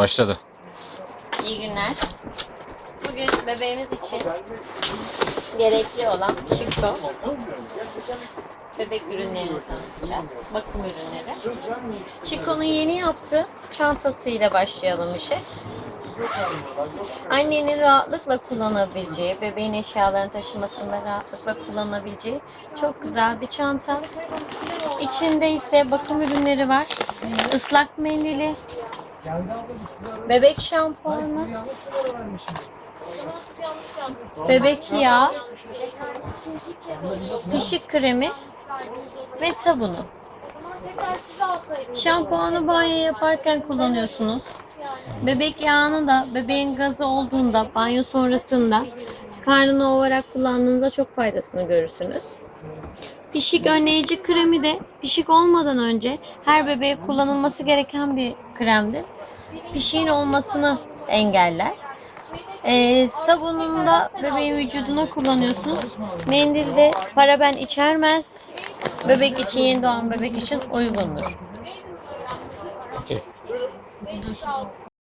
Başladı. İyi günler. Bugün bebeğimiz için gerekli olan Chico bebek ürünlerini tanıtacağız. Bakım ürünleri. Chico'nun yeni yaptığı çantasıyla başlayalım işe. Annenin rahatlıkla kullanabileceği, bebeğin eşyalarını taşımasında rahatlıkla kullanabileceği çok güzel bir çanta. İçinde ise bakım ürünleri var. Islak mendili, bebek şampuanı, bebek yağı, pişik kremi ve sabunu. Şampuanı banyo yaparken kullanıyorsunuz. Bebek yağını da bebeğin gazı olduğunda banyo sonrasında karnını ovarak kullandığınızda çok faydasını görürsünüz. Pişik önleyici kremi de pişik olmadan önce her bebeğe kullanılması gereken bir kremdir. Pişiğin olmasını engeller. Ee, sabununu da bebeğin vücuduna kullanıyorsunuz. Mendil de paraben içermez. Bebek için, yeni doğan bebek için uygundur. Okey.